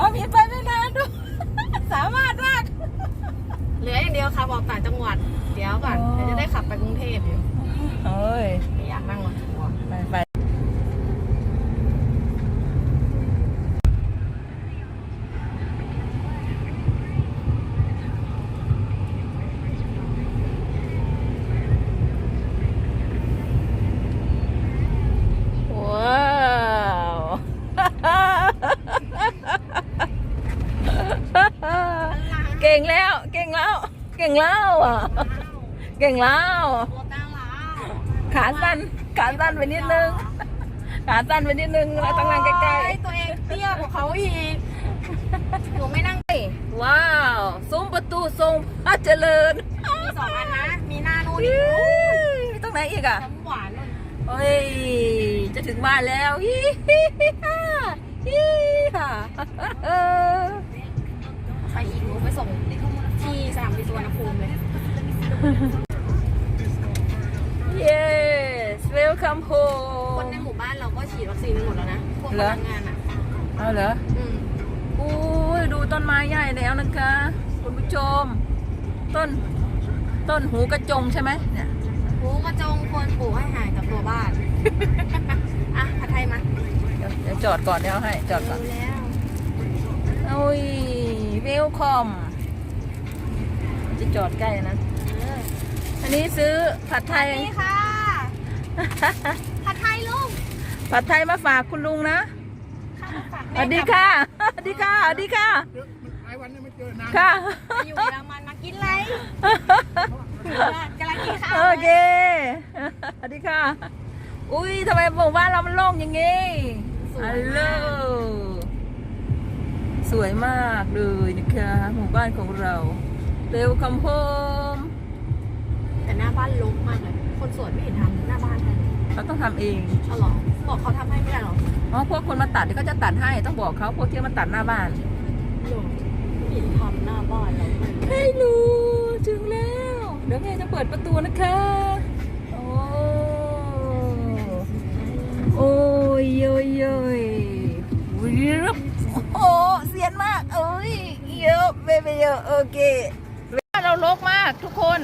อ๋อมีไปไม่นานด้วย สามารถมากเหลืออย่างเดียวขับออกต่างจังหวัด เดี๋ยวก่อนอ๋อเดี๋ยวจะได้ขับไปกรุงเทพอยู่เฮ้ย ไม่อยากนั่งรถทัวร์ ไปไปว้าว เก่งแล้ว เก่งแล้ว เก่งแล้วอะเก่งแล้วโคตรน่ารักขาสั้นขาสั้นไปนิดนึงขาสั้นไปนิดนึงแล้วต้องนั่งใกล้โอ้ยตัวเองเตี้ยกว่าเขาอีกหนูไม่นั่งๆว้าวซุ้มประตูทรงพระเจริญมีสองอันนะมีหน้านู่นอีกมีตรงไหนอีกอะน้ำหวานนู่นเฮ้ยจะถึงบ้านแล้วฮิฮิฮิฮ่าฮิฮ่า ส่งที่สนามบินสุวรรณภูมิเลย yes welcome คนใน home หมู่บ้านเราก็ฉีดวัคซีนไปหมดแล้วนะ พวกพเหรอนักงานอะเอาเหรออืมอุ้ยดูต้นไม้ใหญ่แล้วนะคะ คุณผู้ชม ต้น ต้นหูกระจงใช่ไหมเนี่ย หูกระจงควรปลูกให้ห่างกับตัวบ้าน อะผัดไทยมาเดี๋ยวเดี๋ยวจอดก่อนเดี๋ยวเอาให้จอดก่อนรู้แล้ว โอ้ย เวลคอม จะจอดใกล้นะเอออันนี้ซื้อผัดไทย นี่ค่ะ ผัดไทยลุง ผัดไทยมาฝากคุณลุงนะข้าวผัดสวัสดีค่ะสวัสดีค่ะสวัสดีค่ะหลายวันเนี่ยไม่เจอนานค่ะ อยู่เยอรมันมากินอะไรกำลังกินข้าวโอเคสวัสดีค่ะ อุ้ยทำไมหมู่บ้านเรามันโล่งอย่างงี้ฮัลโหลสวยมากเลยนะคะหมู่บ้านของเรา เร็วคำโฮมแต่หน้าบ้านรกมากเลย คนสวนไม่เห็นทำหน้าบ้านเลยเขาต้องทำเองเอาเหรอบอกเขาทำให้ไม่ได้เหรออ๋อพวกคนมาตัดเดี๋ยวก็จะตัดให้ต้องบอกเขาพวกที่มาตัดหน้าบ้านหรอไม่เห็นทำหน้าบ้านเราเลยเฮ้ยลูถึงแล้ว เดี๋ยวแม่จะเปิดประตูนะคะ โอ้โอ้ยโยยโยยวิบโอ้เสียนมากเอ้ยเยอะเบเบเยอะโอเคเราลกมากทุกคน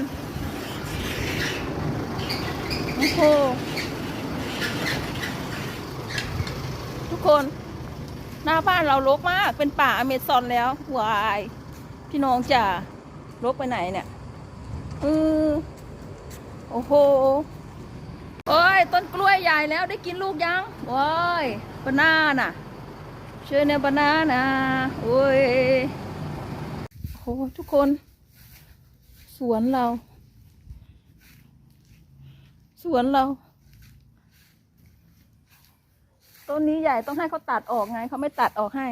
โอ้โหทุกคน หน้าบ้านเรารกมาก เป็นป่าอเมซอนแล้ววาย พี่น้องจ๋ารกไปไหนเนี่ยเออโอ้โหโอ้ย ต้นกล้วยใหญ่แล้วได้กินลูกยังโอ้ยบานาน่ะเชื่อเนี่ยบานาน่ะโอ้ยโอ้ทุกคน สวนเรา สวนเรา ต้นนี้ใหญ่ต้องให้เขาตัดออกไงเขาไม่ตัดออกให้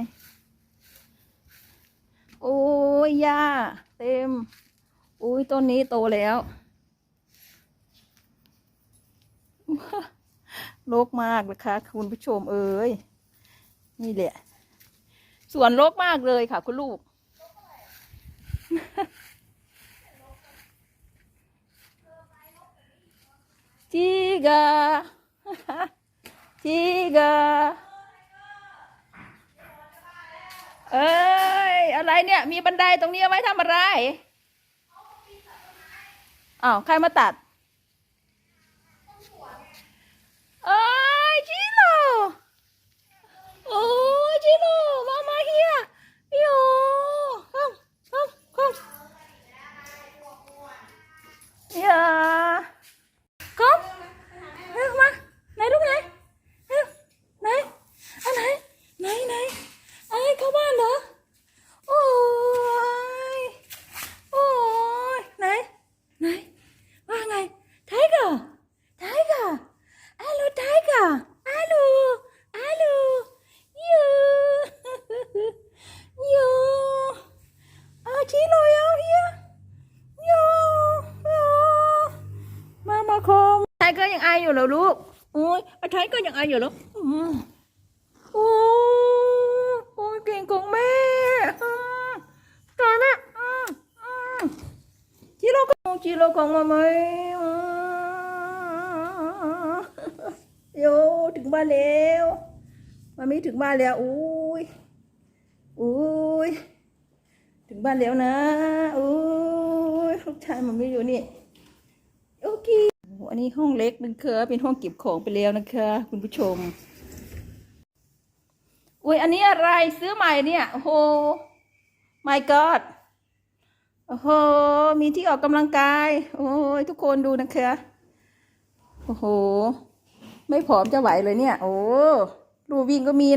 โอ้ยหญ้าเต็ม อุ้ยต้นนี้โตแล้วรกมากเลยค่ะคุณผู้ชมเอ้ยนี่แหละ สวนรกมากเลยค่ะ คุณลูก จิกาจิกาเอ้ย อะไรเนี่ย มีบันไดตรงนี้เอาไว้ทำอะไรอ้าวใครมาตัด เอ้ยจิโร่โอ้ยจิโร่มามาเฮียโยคอมคอมคอมอย่าคอมเร็วมาไหนลูกไหนเร็วไหนอันไหนไหนไหนไอ้เข้าบ้านเหรอ โอ้ย โอ้ย ไหน ไหน ว่าไง ไทเกอร์ไทเกอร์ฮัลโหลไทเกอร์ฮัลโหลฮัลโหลยูยูอาชิโรยเอาเฮียยูยู มามาคมไทเกอร์ยังอายอยู่เหรอลูกโอ้ยอะไทเกอร์ยังอายอยู่เหรออืมโอ้ยโอ้ยเก่งของแม่ตายแล้วอืมอืมจิโร่ของจิโร่ของมาไหมโยถึงบ้านแล้วมามีถึงบ้านแล้วอุ้ยอุ้ยถึงบ้านแล้วนะโอ้ยลูกชายมันไม่อยู่นี่ โอเค อันนี้ห้องเล็กนะคะเป็นห้องเก็บของไปแล้วนะคะ คุณผู้ชมอุ้ยอันนี้อะไรซื้อใหม่เนี่ยโอ้โห my god โอ้โห มีที่ออกกำลังกาย โอ้ยทุกคนดูนะคะโอ้โห ไม่ผอมจะไหวเลยเนี่ย โอ้รูวิ่งก็มีนะ